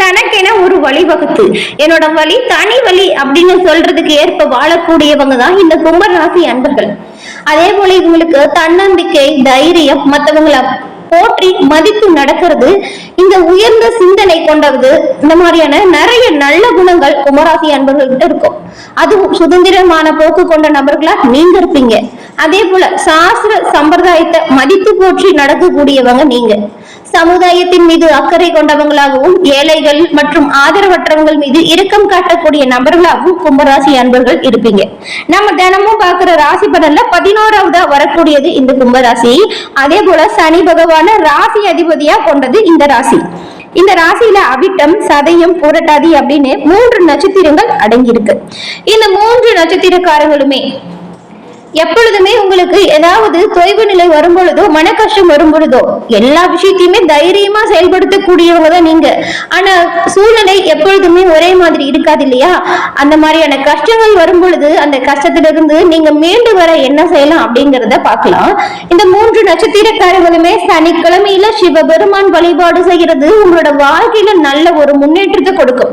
தனக்கென ஒரு வழிவகுத்து என்னோட வழி தனி வழி அப்படின்னு சொல்றதுக்கு ஏற்ப வாழக்கூடியவங்க தான் இந்த கும்பராசி அன்பர்கள். அதே போல இவங்களுக்கு தன்னம்பிக்கை தைரியம் மத்தவங்களை போற்றி மதித்து நடக்கிறது இந்த உயர்ந்த சிந்தனை கொண்டது இந்த மாதிரியான நிறைய நல்ல குணங்கள் கும்பராசி அன்பர்கள்கிட்ட இருக்கும். அதுவும் சுதந்திரமான போக்கு கொண்ட நபர்களா நீங்க இருப்பீங்க. அதே போல சாஸ்திர சம்பிரதாயத்தை மதித்து போற்றி நடக்கக்கூடியவங்க நீங்க. சமுதாயத்தின் மீது அக்கறை கொண்டவங்களாகவும் ஏழைகள் மற்றும் ஆதரவற்றவங்கள் மீது இரக்கம் காட்டக்கூடிய நபர்களாகவும் கும்பராசி அன்பர்கள் இருப்பீங்க. நம்ம தினமும் பார்க்கிற ராசி பலன்ல பதினோராவதா வரக்கூடியது இந்த கும்பராசி. அதே போல சனி பகவான ராசி அதிபதியா கொண்டது இந்த ராசி. இந்த ராசியில அவிட்டம் சதயம் புரட்டாதி அப்படின்னு மூன்று நட்சத்திரங்கள் அடங்கியிருக்கு. இந்த மூன்று நட்சத்திரக்காரங்களுமே எப்பொழுதுமே உங்களுக்கு ஏதாவது தொய்வு நிலை வரும் பொழுதோ மன கஷ்டம் வரும் பொழுதோ எல்லா விஷயத்தையுமே தைரியமா செயல்படுத்தக்கூடியவங்க தான் நீங்க. ஆனா சூழ்நிலை எப்பொழுதுமே ஒரே மாதிரி இருக்காது இல்லையா? அந்த மாதிரியான கஷ்டங்கள் வரும் பொழுது அந்த கஷ்டத்திலிருந்து நீங்க மீண்டு வர என்ன செய்யலாம் அப்படிங்கறத பார்க்கலாம். இந்த மூன்று நட்சத்திரக்காரங்களுமே சனிக்கிழமையில சிவபெருமான் வழிபாடு செய்யறது உங்களோட வாழ்க்கையில நல்ல ஒரு முன்னேற்றத்தை கொடுக்கும்.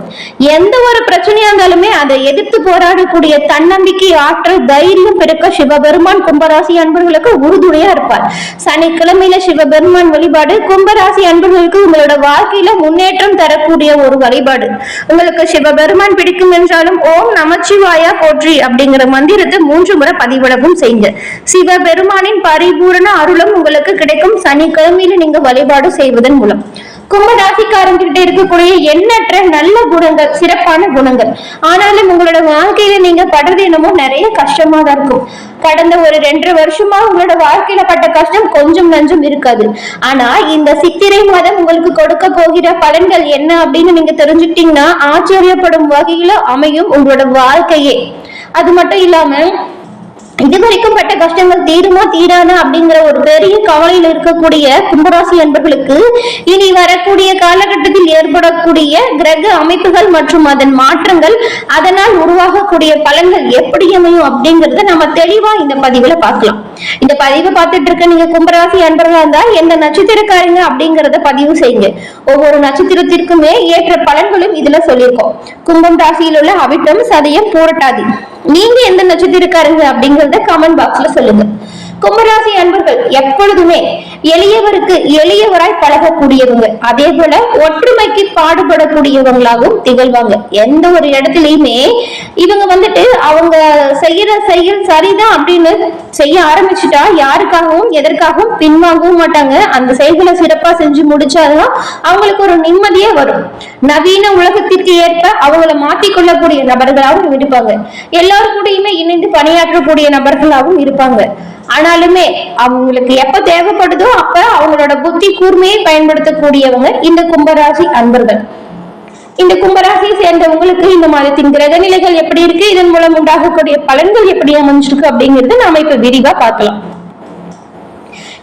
எந்த ஒரு பிரச்சனையா இருந்தாலுமே அதை எதிர்த்து போராடக்கூடிய தன்னம்பிக்கை ஆற்றல் தைரியம் பெருக்க சிவபெருமான் கும்பராசி அன்பர்களுக்கு உறுதுணையா இருப்பார். சனிக்கிழமையில சிவபெருமான் வழிபாடு கும்பராசி அன்பர்களுக்கு உங்களோட வாழ்க்கையில முன்னேற்றம் தரக்கூடிய ஒரு வழிபாடு. உங்களுக்கு சிவபெருமான் பிடிக்கும் என்றாலும் ஓம் நமச்சிவாயா போற்றி அப்படிங்கிற மந்திரத்தை மூன்று முறை பதிவிடவும் செய்யுங்க. சிவபெருமானின் பரிபூரண அருளும் உங்களுக்கு கிடைக்கும். சனிக்கிழமையில நீங்க வழிபாடு செய்வதன் மூலம். கும்பராசிக்காரங்கிட்ட இருக்கக்கூடிய எண்ணற்ற நல்ல குணங்கள் சிறப்பான குணங்கள். ஆனாலும் உங்களோட வாழ்க்கையில நீங்க படுறது என்னமோ நிறைய கஷ்டமா தான் இருக்கும். கடந்த ஒரு ரெண்டரை வருஷமா உங்களோட வாழ்க்கையில பட்ட கஷ்டம் கொஞ்சம் நஞ்சம் இருக்காது. ஆனா இந்த சித்திரை மாதம் உங்களுக்கு கொடுக்க போகிற பலன்கள் என்ன அப்படின்னு நீங்க தெரிஞ்சுக்கிட்டீங்கன்னா ஆச்சரியப்படும் வகையில அமையும் உங்களோட வாழ்க்கையே. அது மட்டும் இல்லாம இதுவரைக்கும் பட்ட கஷ்டங்கள் தீருமா தீரானா அப்படிங்கிற ஒரு பெரிய கவலையில் இருக்கக்கூடிய கும்பராசி அன்பர்களுக்கு இனி வரக்கூடிய காலகட்டத்தில் ஏற்படக்கூடிய கிரக அமைப்புகள் மற்றும் அதன் மாற்றங்கள் அதனால் உருவாகக்கூடிய பலன்கள் எப்படி அமையும் அப்படிங்கறத நம்ம தெளிவா இந்த பதிவுல பார்க்கலாம். இந்த பதிவை பார்த்துட்டு இருக்க நீங்க கும்பராசி அன்பர்களா இருந்தா எந்த நட்சத்திரக்காரங்க அப்படிங்கறத பதிவு செய்யுங்க. ஒவ்வொரு நட்சத்திரத்திற்குமே ஏற்ற பலன்களும் இதுல சொல்லியிருக்கோம். கும்பம் ராசியில் உள்ள அவிட்டம் சதயம் பூரட்டாதி. நீங்க எந்த நட்சத்திரக்காரங்க அப்படிங்கறத கமெண்ட் பாக்ஸ்ல சொல்லுங்க. கும்பராசி அன்பர்கள் எப்பொழுதுமே எளியவருக்கு எளியவராய் பழகக்கூடியவங்க. அதே போல ஒற்றுமைக்கு பாடுபடக்கூடியவங்களாகவும் திகழ்வாங்க. எந்த ஒரு இடத்துலயுமே இவங்க வந்துட்டு அவங்க செய்யற செயல் சரிதான் அப்படின்னு செய்ய ஆரம்பிச்சுட்டா யாருக்காகவும் எதற்காகவும் பின்வாங்கவும் மாட்டாங்க. அந்த செயல்களை சிறப்பா செஞ்சு முடிச்சாதான் அவங்களுக்கு ஒரு நிம்மதியே வரும். நவீன உலகத்திற்கு ஏற்ப அவங்கள மாத்திக்கொள்ளக்கூடிய நபர்களாகவும் இருப்பாங்க. எல்லாரும் கூடயுமே இணைந்து பணியாற்றக்கூடிய நபர்களாகவும் இருப்பாங்க. ஆனாலுமே அவங்களுக்கு எப்ப தேவைப்படுதோ அப்ப அவங்களோட புத்தி கூர்மையை பயன்படுத்தக்கூடியவங்க இந்த கும்பராசி அன்பர்கள். இந்த கும்பராசியை சேர்ந்தவங்களுக்கு இந்த மாதத்தின் கிரக நிலைகள் எப்படி இருக்கு? இதன் மூலம் உண்டாகக்கூடிய பலன்கள் எப்படி அமைஞ்சிருக்கு அப்படிங்கிறது நாம இப்ப விரிவா பார்க்கலாம்.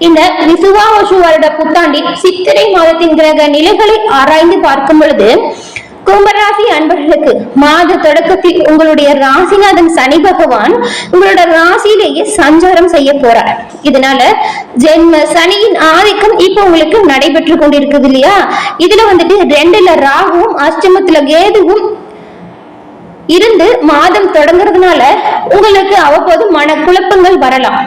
இந்த விசுவாவசு வருட புத்தாண்டின் சித்திரை மாதத்தின் கிரக நிலைகளை ஆராய்ந்து பார்க்கும் பொழுது கும்பராசி அன்பர்களுக்கு மாத தொடக்கத்தில் உங்களுடைய ராசிநாதன் சனி பகவான் உங்களோட ராசியிலேயே சஞ்சாரம் செய்ய போறார். இதனால ஜென்ம சனியின் ஆதிக்கம் இப்ப உங்களுக்கு நடைபெற்று கொண்டிருக்குது இல்லையா? இதுல வந்துட்டு ரெண்டுல ராகுவும் அஷ்டமத்துல கேதுவும் இருந்து மாதம் தொடங்குறதுனால உங்களுக்கு அவ்வப்போது மன குழப்பங்கள் வரலாம்.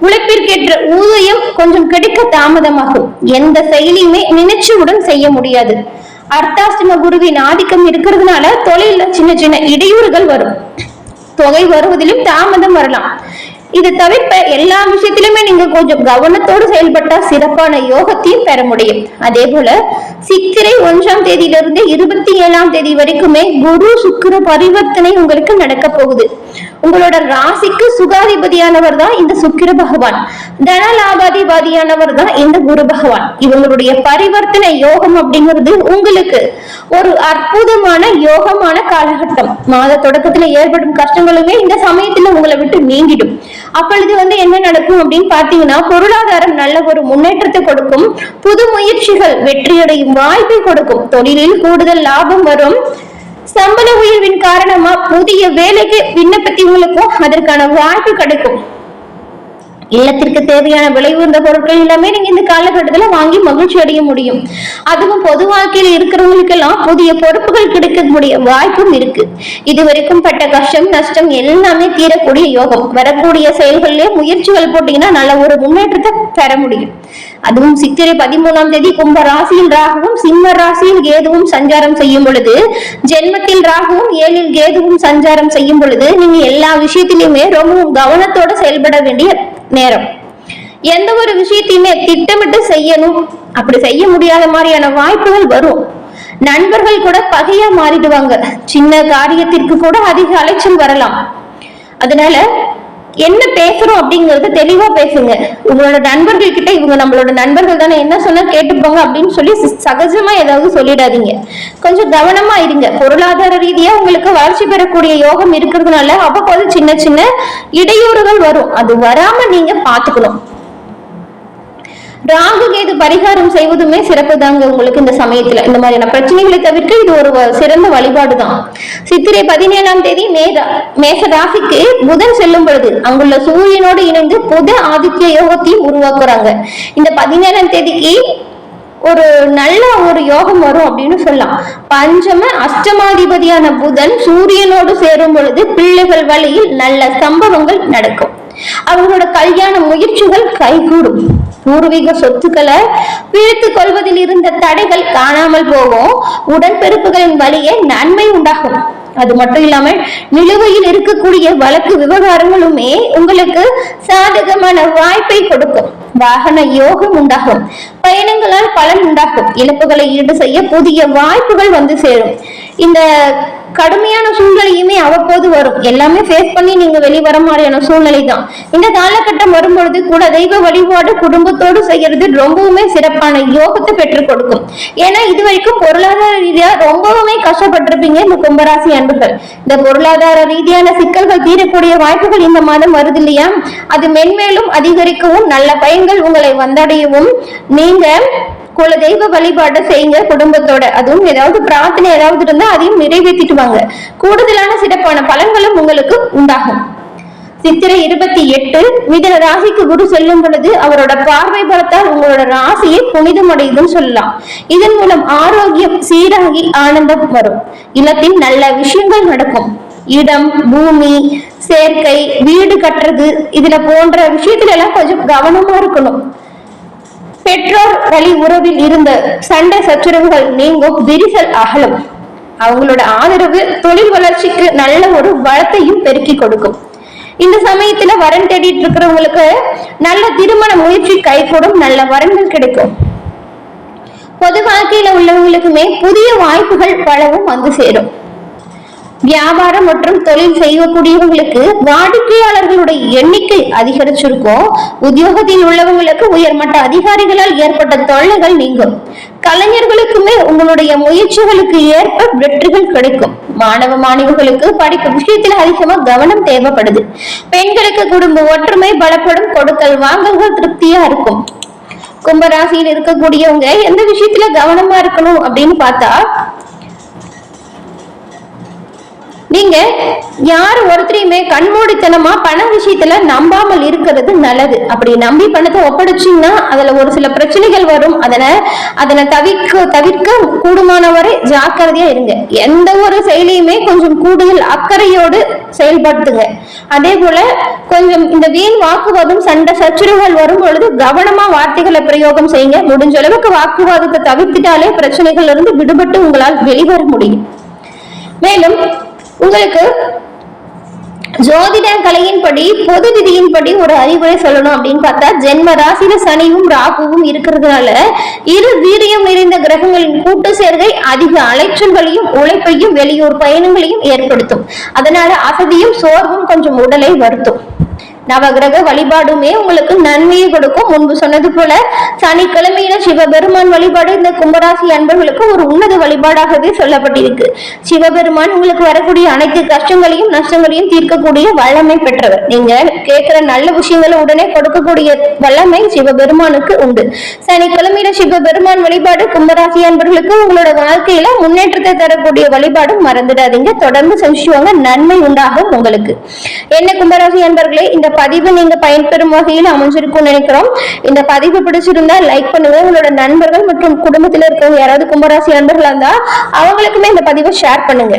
உழைப்பிற்கேற்ற ஊதியம் கொஞ்சம் கிடைக்க தாமதமாகும். எந்த செயலியுமே நினைச்சவுடன் செய்ய முடியாது. அர்த்தாஷ்டம குருவின் ஆதிக்கம் இருக்கிறதுனால தொழில சின்ன சின்ன இடையூறுகள் வரும். தொகை வருவதிலும் தாமதம் வரலாம். இது தவிர்ப்ப எல்லா விஷயத்திலுமே நீங்க கொஞ்சம் கவனத்தோடு செயல்பட்டா சிறப்பான யோகத்தையும் பெற முடியும். அதே போல சித்திரை ஒன்றாம் தேதியிலிருந்து இருபத்தி ஏழாம் தேதி வரைக்குமே குரு சுக்கிர பரிவர்த்தனை உங்களுக்கு நடக்க போகுது. உங்களோட ராசிக்கு சுகாதிபதியானவர் தான் இந்த சுக்கிர பகவான். தன லாபாதிபதியானவர் தான் இந்த குரு பகவான். இவங்களுடைய பரிவர்த்தனை யோகம் அப்படிங்கிறது உங்களுக்கு ஒரு அற்புதமான யோகமான காலகட்டம். மாத தொடக்கத்துல ஏற்படும் கஷ்டங்களுமே இந்த சமயத்துல உங்களை விட்டு நீங்கிடும். அப்பொழுது வந்து என்ன நடக்கும் அப்படின்னு பாத்தீங்கன்னா பொருளாதாரம் நல்ல ஒரு முன்னேற்றத்தை கொடுக்கும். புது முயற்சிகள் வெற்றியடையும் வாய்ப்பை கொடுக்கும். தொழிலில் கூடுதல் லாபம் வரும். சம்பள உயர்வின் காரணமா புதிய வேலைக்கு விண்ணப்பத்தவங்களுக்கும் அதற்கான வாய்ப்பு கிடைக்கும். இல்லத்திற்கு தேவையான விலை உயர்ந்த பொருட்கள் எல்லாமே நீங்க இந்த காலகட்டத்துல வாங்கி மகிழ்ச்சி அடைய முடியும். அதுவும் பொது வாழ்க்கையில் இருக்கிறவங்களுக்கு எல்லாம் புதிய பொறுப்புகள் கிடைக்கக்கூடிய வாய்ப்பும் இருக்கு. இதுவரைக்கும் பட்ட கஷ்டம் நஷ்டம் எல்லாமே தீரக்கூடிய யோகம். வரக்கூடிய செயல்களிலே முயற்சிகள் போட்டீங்கன்னா நல்ல ஒரு முன்னேற்றத்தை பெற முடியும். அதுவும் சித்திரை பதிமூணாம் தேதி கும்ப ராசியில் ராகுவும் சிம்ம ராசியில் கேதுவும் சஞ்சாரம் செய்யும் பொழுது ஜென்மத்தில் ராகுவும் ஏழில் கேதுவும் சஞ்சாரம் செய்யும் பொழுது நீங்க எல்லா விஷயத்திலையுமே ரொம்பவும் கவனத்தோட செயல்பட வேண்டிய நேரம். எந்த ஒரு விஷயத்தையுமே திட்டமிட்டு செய்யணும். அப்படி செய்ய முடியாத மாதிரியான வாய்ப்புகள் வரும். நண்பர்கள் கூட பகையா மாறிடுவாங்க. சின்ன காரியத்திற்கு கூட அதிக அலைச்சல் வரலாம். அதனால என்ன பேசுறோம் அப்படிங்கறது தெளிவா பேசுங்க. உங்களோட நண்பர்கள் கிட்ட இவங்க நம்மளோட நண்பர்கள் தானே என்ன சொன்னா கேட்டுப்போங்க அப்படின்னு சொல்லி சகஜமா ஏதாவது சொல்லிடாதீங்க. கொஞ்சம் கவனமா இருங்க. பொருளாதார ரீதியா உங்களுக்கு வளர்ச்சி பெறக்கூடிய யோகம் இருக்கிறதுனால அவ்வப்போது சின்ன சின்ன இடையூறுகள் வரும். அது வராம நீங்க பாத்துக்கணும் ராகு கேது பரிகாரம் செய்வதுமே சிறப்பு தாங்க உங்களுக்கு இந்த சமயத்துல. இந்த மாதிரியான பிரச்சனைகளை தவிர்க்க இது ஒரு சிறந்த வழிபாடு தான். சித்திரை பதினேழாம் தேதி மேதா மேச ராசிக்கு புதன் செல்லும் பொழுது அங்குள்ள சூரியனோடு இணைந்து புத ஆதித்ய யோகத்தையும் உருவாக்குறாங்க. இந்த பதினேழாம் தேதிக்கு ஒரு நல்ல ஒரு யோகம் வரும் அப்படின்னு சொல்லலாம். பஞ்சம அஷ்டமாதிபதியான புதன் சூரியனோடு சேரும் பொழுது பிள்ளைகள் வழியில் நல்ல சம்பவங்கள் நடக்கும். அவங்களோட கல்யாண முயற்சிகள் கைகூடும். பூர்வீக சொத்துக்களை பிரித்துக் கொள்வதில் இருந்த தடைகள் காணாமல் போகும். உடன்பிறப்புகளின் வழியே நன்மை உண்டாகும். அது மட்டும் இல்லாமல் நிலுவையில் இருக்கக்கூடிய வழக்கு விவகாரங்களுமே உங்களுக்கு சாதகமான வாய்ப்பை கொடுக்கும். வாகன யோகம் உண்டாகும். பயணங்களால் பலன் உண்டாகும். இழப்புகளை ஈடு செய்ய புதிய வாய்ப்புகள் வந்து சேரும். இந்த கடுமையான சூழ்நிலையுமே அவ்வப்போது வரும். எல்லாமே ஃபேஸ் பண்ணி நீங்க வெளிவர மாதிரியான சூழ்நிலை தான் இந்த காலகட்டம் வரும்பொழுது கூட தெய்வ வழிபாடு குடும்பத்தோடு செய்யறது ரொம்பவுமே சிறப்பான யோகத்தை பெற்றுக் கொடுக்கும். ஏன்னா இது வரைக்கும் பொருளாதார ரீதியா ரொம்பவுமே கஷ்டப்பட்டிருப்பீங்க இந்த கும்பராசி அன்புகள். இந்த பொருளாதார ரீதியான சிக்கல்கள் தீரக்கூடிய வாய்ப்புகள் இந்த மாதம் வருது இல்லையா? அது மென்மேலும் அதிகரிக்கவும் நல்ல பயன்கள் உங்களை வந்தடையவும். நீங்க குல தெய்வ வழிபாட்டை செய்யுங்க குடும்பத்தோட. அதுவும் ஏதாவது பிரார்த்தனை ஏதாவது இருந்தா அதையும் நிறைவேற்றிட்டு வாங்க கூடுதலான சிறப்பான பலன்களும் உங்களுக்கு உண்டாகும். சித்திரை இருபத்தி எட்டு மிதன ராசிக்கு குரு செல்லும் பொழுது அவரோட பார்வை பலத்தால் உங்களோட ராசியை புனிதமடையுதுன்னு சொல்லலாம். இதன் மூலம் ஆரோக்கியம் சீராகி ஆனந்தம் வரும். இல்லத்தில் நல்ல விஷயங்கள் நடக்கும். இடம் பூமி சேர்க்கை வீடு கட்டுறது இதுல போன்ற விஷயத்துல எல்லாம் கொஞ்சம் கவனமா இருக்கணும். பெற்றோர் வழி உறவில் இருந்த சண்டை சச்சரவுகள் நீங்கும் விரிசல் அகலும். அவங்களோட ஆதரவு தொழில் வளர்ச்சிக்கு நல்ல ஒரு வளத்தையும் பெருக்கி கொடுக்கும். இந்த சமயத்துல வரன் தேடிட்டு இருக்கிறவங்களுக்கு நல்ல திருமண முயற்சி கைகூடும் நல்ல வரன்கள் கிடைக்கும். பொது வாழ்க்கையில உள்ளவங்களுக்குமே புதிய வாய்ப்புகள் பலவும் வந்து சேரும். வியாபாரம் மற்றும் தொழில் செய்யக்கூடியவங்களுக்கு வாடிக்கையாளர்களுடைய எண்ணிக்கை அதிகரிச்சிருக்கும். உத்தியோகத்தில் உள்ளவங்களுக்கு உயர்மட்ட அதிகாரிகளால் ஏற்பட்ட தொல்லைகள் நீங்கும். கலைஞர்களுக்குமே உங்களுடைய முயற்சிகளுக்கு ஏற்ப வெற்றிகள் கிடைக்கும். மாணவ மாணவிகளுக்கு படிப்பு விஷயத்தில் அதிகமா கவனம் தேவைப்படுது. பெண்களுக்கு குடும்ப ஒற்றுமை பலப்படும் கொடுக்கல் வாங்கல்கள் திருப்தியா இருக்கும். கும்பராசியில் இருக்கக்கூடியவங்க எந்த விஷயத்துல கவனமா இருக்கணும் அப்படின்னு பார்த்தா நீங்க யார் ஒருத்தரையுமே கண்மூடித்தனமா பண விஷயத்துல நம்பாமல் இருக்கிறது நல்லது. அப்படி நம்பி பணத்தை ஒப்படைச்சிங்கன்னா அதுல ஒரு சில பிரச்சனைகள் வரும். அதனை அதனை தவிர்க்க தவிர்க்க கூடுமான வரை ஜாக்கிரதையா இருங்க. எந்த ஒரு செயலையுமே கொஞ்சம் கூடுதல் அக்கறையோடு செயல்படுத்துங்க. அதே போல கொஞ்சம் இந்த வீண் வாக்குவாதம் சண்டை சச்சரவுகள் வரும் பொழுது கவனமா வார்த்தைகளை பிரயோகம் செய்யுங்க. முடிஞ்ச அளவுக்கு வாக்குவாதத்தை தவிர்த்துட்டாலே பிரச்சனைகள் இருந்து விடுபட்டு உங்களால் வெளிவர முடியும். மேலும் உங்களுக்கு ஜோதிட கலையின்படி பொது விதியின்படி ஒரு அறிவுரை சொல்லணும் அப்படின்னு பார்த்தா ஜென்ம ராசியில சனியும் ராகுவும் இருக்கிறதுனால இரு வீரியம் நிறைந்த கிரகங்களின் கூட்டு சேர்க்கை அதிக அலைச்சல்களையும் உழைப்பையும் வெளியூர் பயணங்களையும் ஏற்படுத்தும். அதனால அசதியும் சோர்வும் கொஞ்சம் உடலை வருத்தும். நவகிரக வழிபாடுமே உங்களுக்கு நன்மையை கொடுக்கும். முன்பு சொன்னது போல சனிக்கிழமையில சிவபெருமான் வழிபாடு இந்த கும்பராசி அன்பர்களுக்கு ஒரு உன்னத வழிபாடாகவே சொல்லப்பட்டிருக்கு. சிவபெருமான் உங்களுக்கு வரக்கூடிய அனைத்து கஷ்டங்களையும் நஷ்டங்களையும் தீர்க்கக்கூடிய வல்லமை பெற்றவர். நீங்க கேட்கிற நல்ல விஷயங்களை உடனே கொடுக்கக்கூடிய வல்லமை சிவபெருமானுக்கு உண்டு. சனிக்கிழமையில சிவபெருமான் வழிபாடு கும்பராசி அன்பர்களுக்கு உங்களோட வாழ்க்கையில முன்னேற்றத்தை தரக்கூடிய வழிபாடும் மறந்துடாதீங்க. தொடர்ந்து செஞ்சுவாங்க நன்மை உண்டாகும் உங்களுக்கு. என்ன கும்பராசி அன்பர்களே இந்த பதிவு நீங்க பயன்பெறும் வகையில் அமைஞ்சிருக்கும்னு நினைக்கிறோம். இந்த பதிவு பிடிச்சிருந்தா லைக் பண்ணுங்க. உங்களோட நண்பர்கள் மற்றும் குடும்பத்தில் இருக்கிறவங்க யாராவது கும்பராசி நண்பர்களா இருந்தா அவங்களுக்குமே இந்த பதிவை ஷேர் பண்ணுங்க.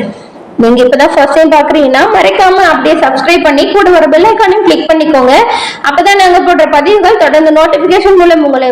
நீங்க இப்பதான் ஃபர்ஸ்ட் டைம் பாக்குறீங்கன்னா மறக்காம அப்படியே சப்ஸ்கிரைப் பண்ணி கூட ஒரு பெல் ஐக்கானையும் கிளிக் பண்ணிக்கோங்க. அப்பதான் நாங்க போடுற பதிவுகள் தொடர்ந்து நோட்டிபிகேஷன் மூலம் உங்களை